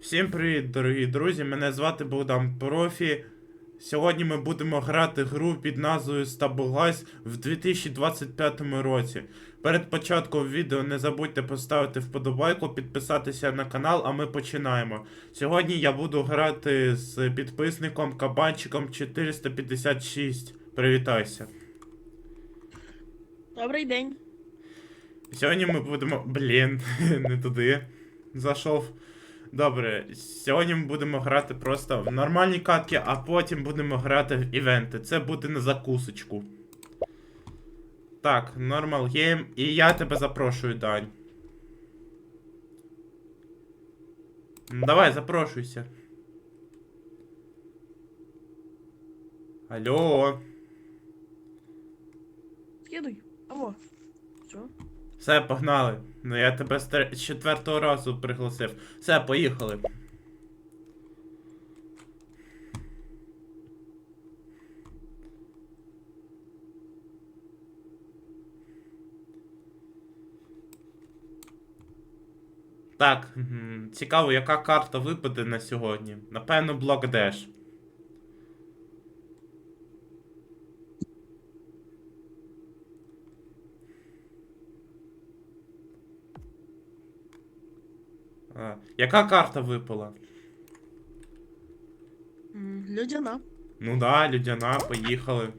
Всім привіт, дорогі друзі! Мене звати Богдан Профі. Сьогодні ми будемо грати гру під назвою Stabilize в 2025 році. Перед початком відео не забудьте поставити вподобайку, підписатися на канал, а ми починаємо. Сьогодні я буду грати з підписником Кабанчиком 456. Привітайся. Добрий день. Сьогодні ми будемо. Блін, не туди. Зайшов. Добре, сьогодні ми будемо грати просто в нормальні катки, а потім будемо грати в івенти. Це буде на закусочку. Так, нормал гейм. І я тебе запрошую, Дань. Давай, запрошуйся. Алло. Скидуй. Алло. Все. Все, погнали. Ну я тебе з з четвертого разу пригласив. Все, поїхали. Так, цікаво, яка карта випаде на сьогодні. Напевно, блок Деш. А, яка карта випала? Людяна. Ну да, людяна, поїхали.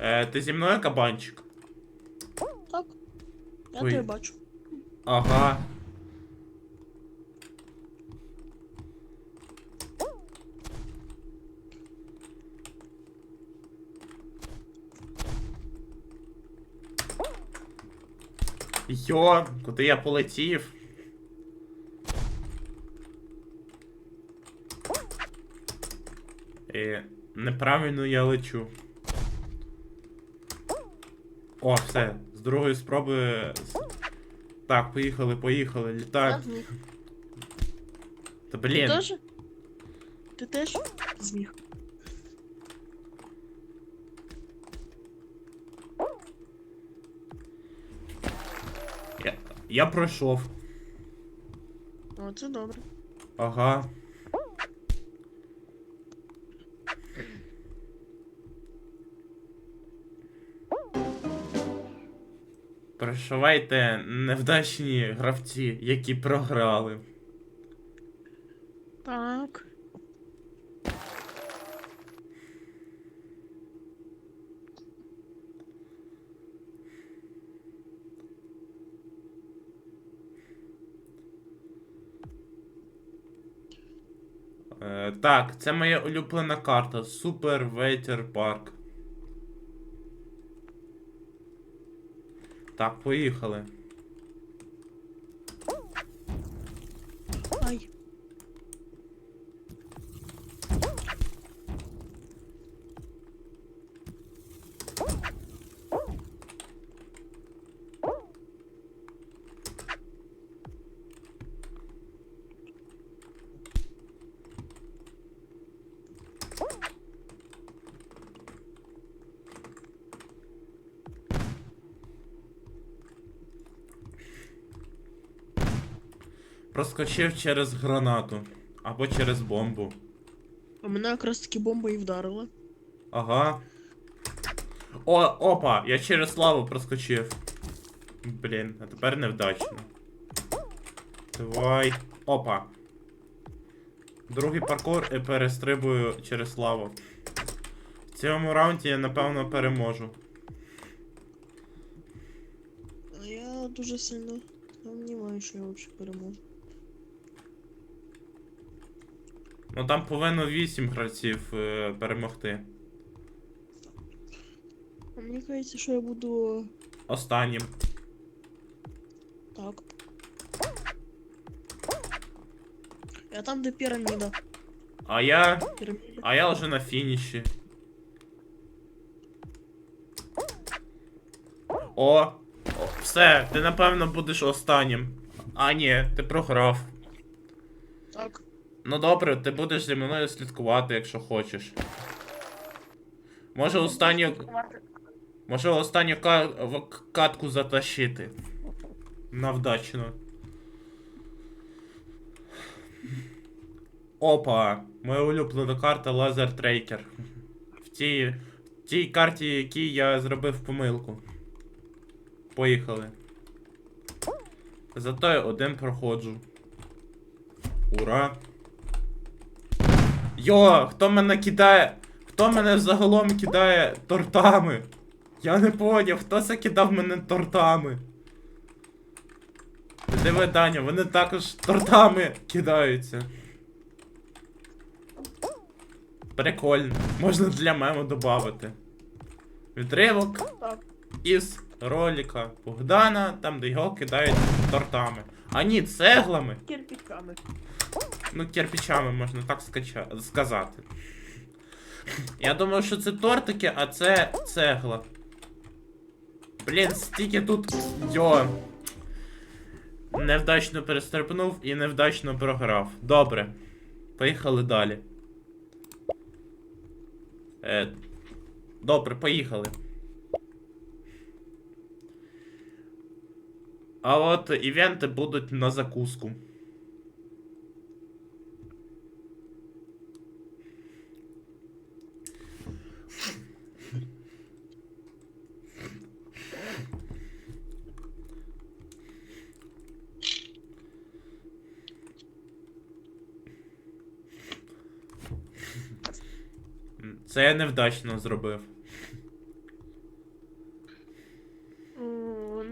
Е, ти зі мною кабанчик? Так. Я Ой. тебе бачу. Ага. Йо, куди я полетів? Е, неправильно я лечу. О, все, з другої спроби. Так, поїхали, поїхали, зміг. Та Ти блін. теж? Ти теж зміг. Я, пройшов. О, це добре. Ага. Прощавайте невдачні гравці, які програли. Так. Е, так, це моя улюблена карта. Супер Ветер Парк. Так, поїхали. Ай. Проскочив через гранату. Або через бомбу. А мене якраз таки бомба і вдарила. Ага. О, опа, я через лаву проскочив. Блін, а тепер невдачно. Давай. Опа. Другий паркур і перестрибую через лаву. В цьому раунді я напевно переможу. А я дуже сильно сумніваюся, що я взагалі переможу. Ну там повинно 8 гравців е, перемогти. А мені здається, що я буду Останнім. так. Я там, де піраміда. А я. Піраміда. А я вже на фініші. О! О, все, ти напевно будеш останнім. А ні, ти програв. Так. Ну добре, ти будеш зі мною слідкувати, якщо хочеш. Може останню. Може останню ка... катку затащити. Навдачно. Опа! Моя улюблена карта Лазер Трейкер. В тій, в тій карті, якій я зробив помилку. Поїхали. Зато я один проходжу. Ура! Йо, хто мене кидає? Хто мене загалом кидає тортами? Я не поняв, хто це кидав мене тортами? Диви, Даня, вони також тортами кидаються. Прикольно. Можна для мему додати. Відривок із ролика Богдана, там де його кидають тортами. А ні, цеглами. Кирпичами. Ну, кирпичами можна так сказати. Я думаю, що це тортики, а це цегла. Блін, стільки тут. Йо. Невдачно перестрибнув і невдачно програв. Добре. Поїхали далі. Е, добре, поїхали. А от івенти будуть на закуску. Це я невдачно зробив.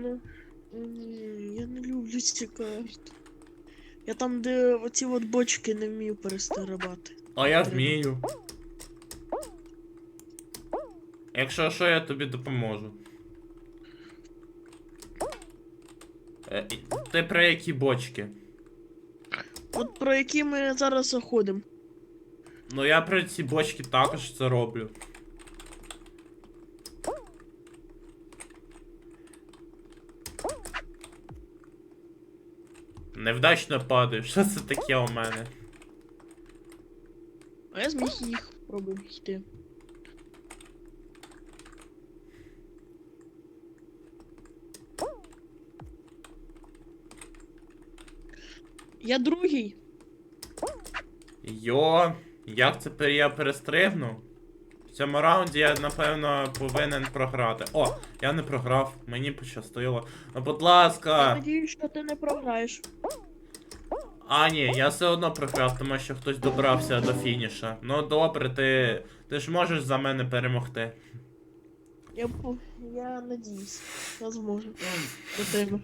Ну. Я не люблю ці карти. Я там, де оці от бочки не вмію перестрибати. А я вмію. Якщо що, я тобі допоможу. Е, ти про які бочки? От про які ми зараз заходимо. Ну я про ці бочки також це роблю. Невдачно падаю. Що це таке у мене? А я зміг їх пробую йти. Я другий. Йо, як це я перестрибну? В цьому раунді я, напевно, повинен програти. О, я не програв, мені пощастило. Ну, будь Я ласка. надіюсь, що ти не програєш. А, ні, я все одно програв, тому що хтось добрався до фініша. Ну добре, ти. Ти ж можеш за мене перемогти. Я, я надіюсь, я зможу до тебе.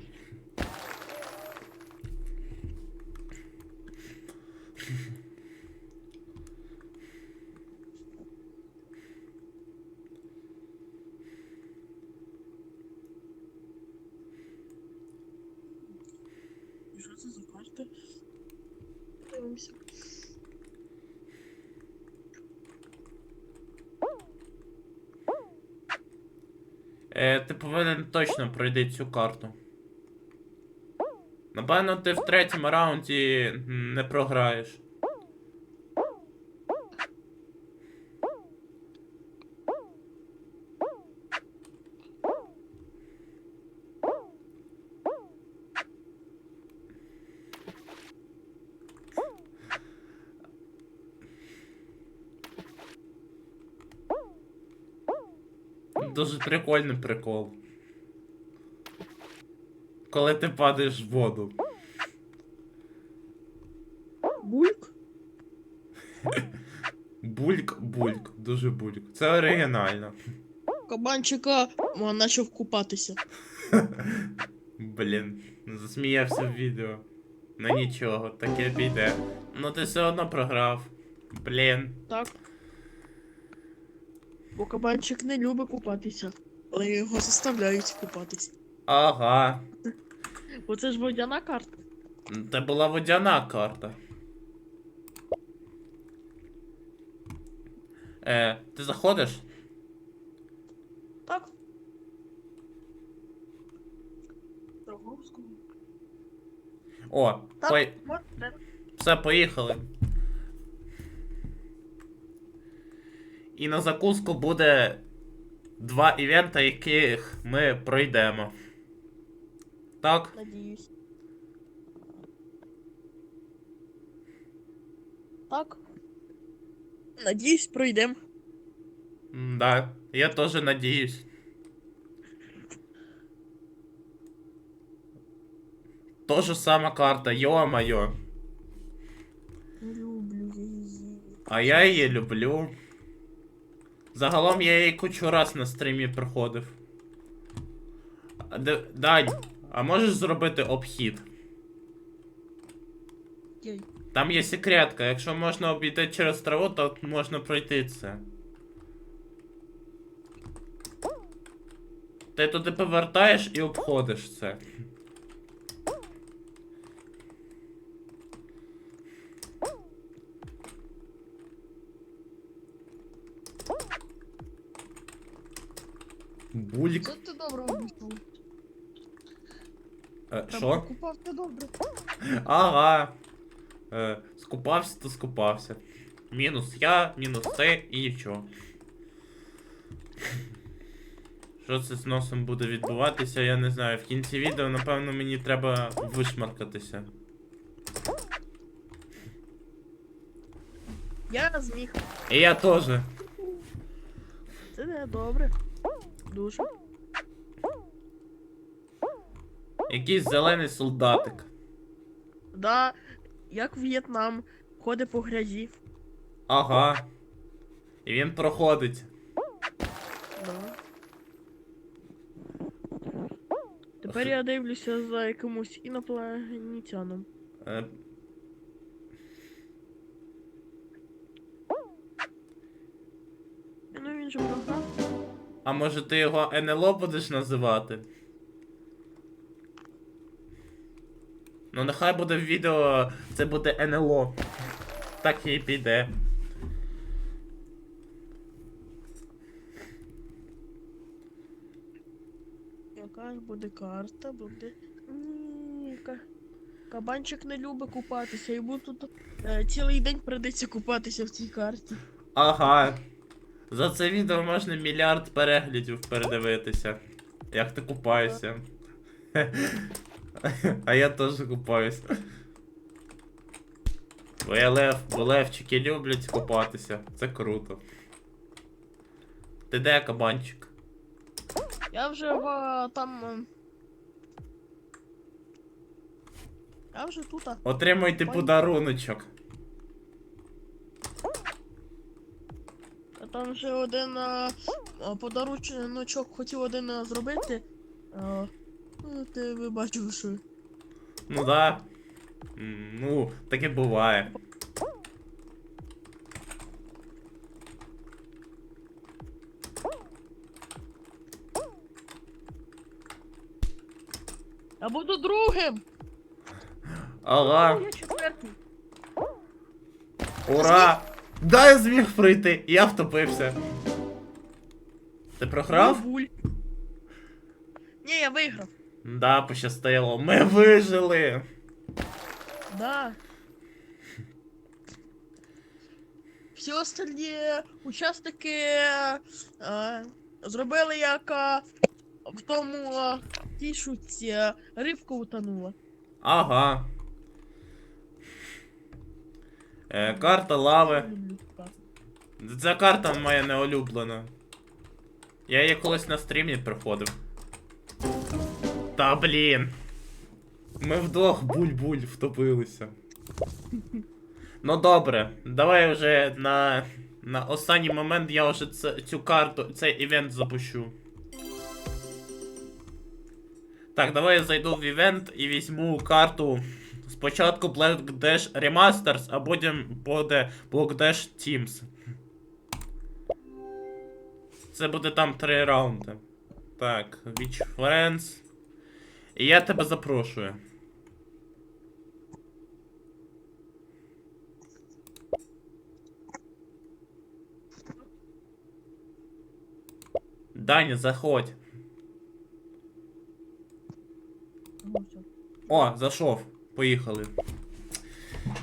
Що це за карта? Дивимося. Е, ти повинен точно пройти цю карту. Напевно, ти в третьому раунді не програєш. Дуже прикольний прикол. Коли ти падаєш в воду. Бульк? Бульк, бульк, дуже бульк. Це оригінально. Кабанчика почав купатися. Блін, засміявся в відео. Ну нічого, таке піде. Ну ти все одно програв. Блін. Так. Бо кабанчик не любить купатися. Але його заставляють купатися. Ага. Бо це ж водяна карта. Це була водяна карта. Е, ти заходиш? Так. О, Так. пой... Все, поїхали. І на закуску буде два івента, яких ми пройдемо. Так? Надіюсь. Так. Надіюсь, пройдемо. М, Да, я тоже надеюсь. То же сама карта, ё-моё. Люблю її. А я її люблю. Загалом я її кучу раз на стрімі проходив. А де- Дань, а можеш зробити обхід? Окей. Там є секретка, якщо можна обійти через траву, то можна пройти це. Ти туди повертаєш і обходиш це. Бульк. Це ти добре обійшов. Е, Що? покупав добре. Ага. Е, скупався, то скупався. Мінус я, мінус це і нічого. Що це з носом буде відбуватися, я не знаю. В кінці відео, напевно, мені треба вишмаркатися. Я зміг. І я теж. Це не добре. Дуже. Якийсь зелений солдатик. Да, як В'єтнам, ходить по грязі. Ага. І він проходить. Да. Тепер я дивлюся за якимось інопланетяном. Е, Ну він же програв. а може ти його НЛО будеш називати? Ну, нехай буде в відео, це буде НЛО. Так і піде. Яка ж буде карта, буде. Ні, ка- Кабанчик не любить купатися, йому тут е, цілий день придеться купатися в цій карті. Ага. За це відео можна мільярд переглядів передивитися. Як ти купаєшся. А я теж купаюсь. Бо лев, бо левчики люблять купатися. Це круто. Ти де кабанчик? Я вже в там. е, Я вже тут. Отримуйте Ой. подаруночок. Я там вже один а, подаруночок хотів один зробити. Ну, ти ви бачив, що. Ну да. Ну, таке буває. Я буду другим! Ага. Я четвертий. Ура! Да, я зміг пройти! Я втопився. Ти програв? Буль. Да, пощастило. Ми вижили. Да. Всі остальні учасники е, зробили як е, в тому е, тій шутці е, рибка утонула. Ага. Е, карта лави. Люблю. Ця карта моя не улюблена. Я її колись на стрімі проходив. Та блін. Ми вдвох буль-буль втопилися. Ну добре, давай вже на, на останній момент я вже це, цю карту, цей івент запущу. Так, давай я зайду в івент і візьму карту. Спочатку Black Dash Remasters, а потім буде Black Dash Teams. Це буде там три раунди. Так, Witch Friends. І я тебе запрошую. Даня, заходь. О, зайшов. Поїхали.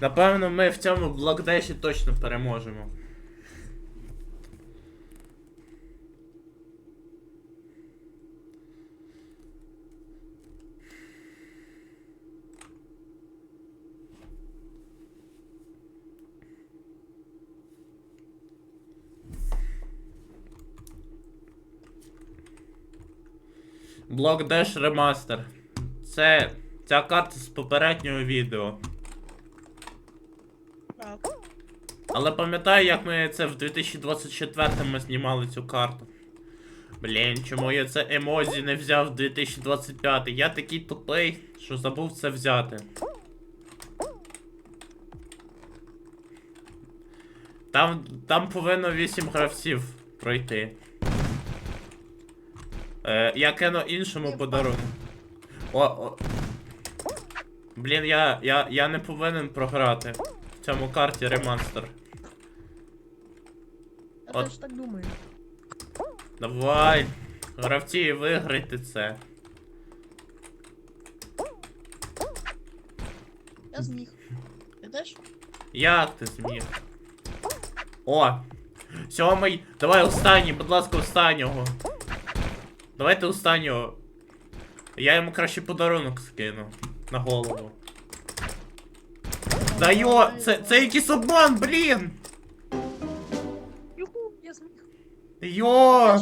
Напевно, ми в цьому блокдеші точно переможемо. Block Dash Remaster. Це ця карта з попереднього відео. Але пам'ятаю, як ми це в 2024-му знімали цю карту. Блін, чому я це емодзі не взяв в 2025? Я такий тупий, що забув це взяти. Там, там повинно 8 гравців пройти. Е, я кину іншому подарунку. О, о. Блін, я, я, я не повинен програти в цьому карті ремастер. Я От. теж так думаю. Давай. Гравці, виграйте це. Я зміг. Ти теж? Як ти зміг? О! Сьомий. Давай останній, будь ласка, останнього. Давайте останнього. Я йому краще подарунок скину на голову. Да йо! Це, це якийсь обман, блін! Йо!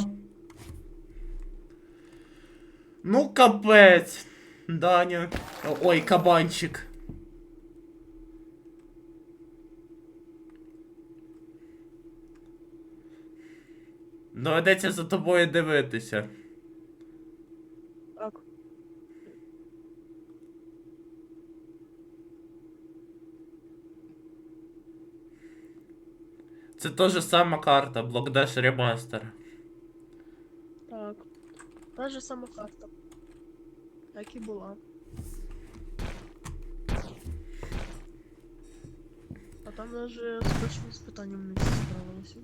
Ну капець. Даня. Ой, кабанчик. Доведеться за тобою дивитися. Це теж сама карта, Block Dash Remaster. Так. Та же сама карта. Так і була. А там даже з першим испытанием не справилась.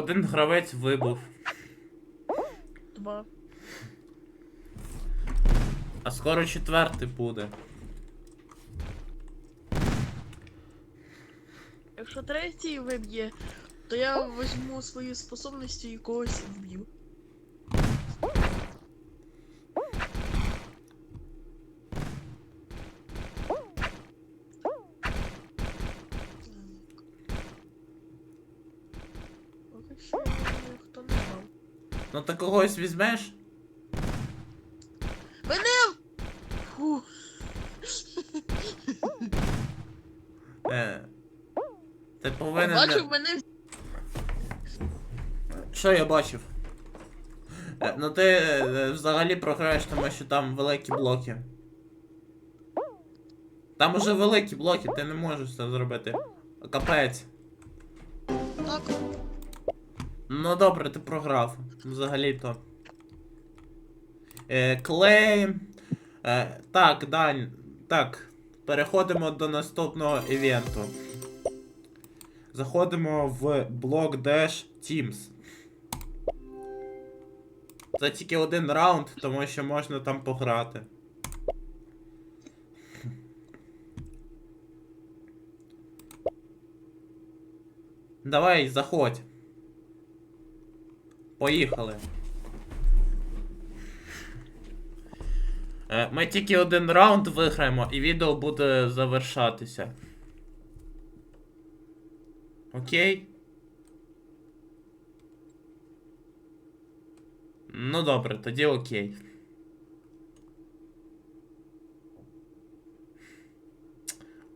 Один гравець вибув. Два. А скоро четвертий буде. Якщо третій виб'є, то я візьму свої способності і когось вб'ю. Поки що ніхто не брав. Ти когось візьмеш? Мене! Фу. Е. Ти повинен. Бачив мене Що я бачив? Е, Ну ти е, взагалі програєш, тому що там великі блоки. Там уже великі блоки, ти не можеш це зробити. Капець. Ну добре, ти програв. Взагалі-то. Е, клейм. Е, так, Дань. Так. Переходимо до наступного івенту. Заходимо в блок Dash Teams. Це тільки один раунд, тому що можна там пограти. Давай, заходь. Поїхали. Е, Ми тільки один раунд виграємо, і відео буде завершатися. Окей? Ну добре, тоді окей.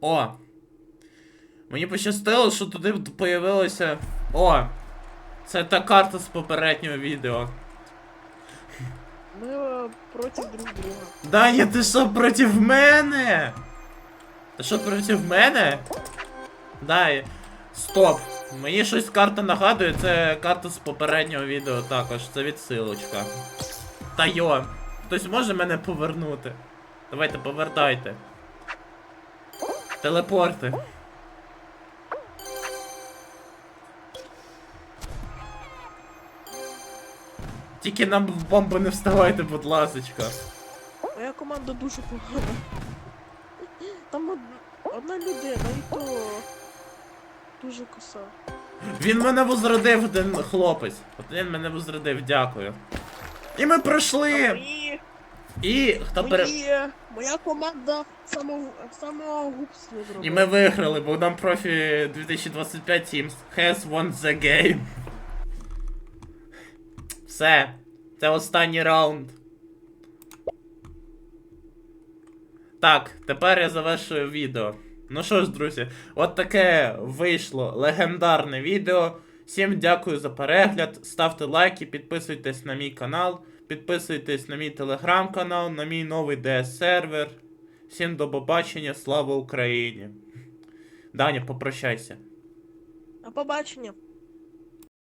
О! Мені пощастило, що туди появилося. О! Це та карта з попереднього відео. Ми е, проти друг друга. Даня, ти що проти мене? Ти що проти мене? Дай. Стоп. Мені щось карта нагадує, це карта з попереднього відео також, це відсилочка. Та йо, хтось може мене повернути? Давайте, повертайте. Телепорти. Тільки нам в бомбу не вставайте, будь ласочка. Моя команда дуже погана. Там од... одна людина, і то дуже коса. Він мене возродив, один хлопець. Один мене возродив, дякую. І ми пройшли! Мої, І хто пере. мої, моя команда самого, самогубство зробила. І ми виграли, Богдан Профі 2025 Teams has won the game. Все. Це останній раунд. Так, тепер я завершую відео. Ну що ж, друзі, от таке вийшло легендарне відео. Всім дякую за перегляд. Ставте лайки, підписуйтесь на мій канал, підписуйтесь на мій телеграм-канал, на мій новий DS сервер. Всім до побачення, слава Україні. Даня, попрощайся. А побачення.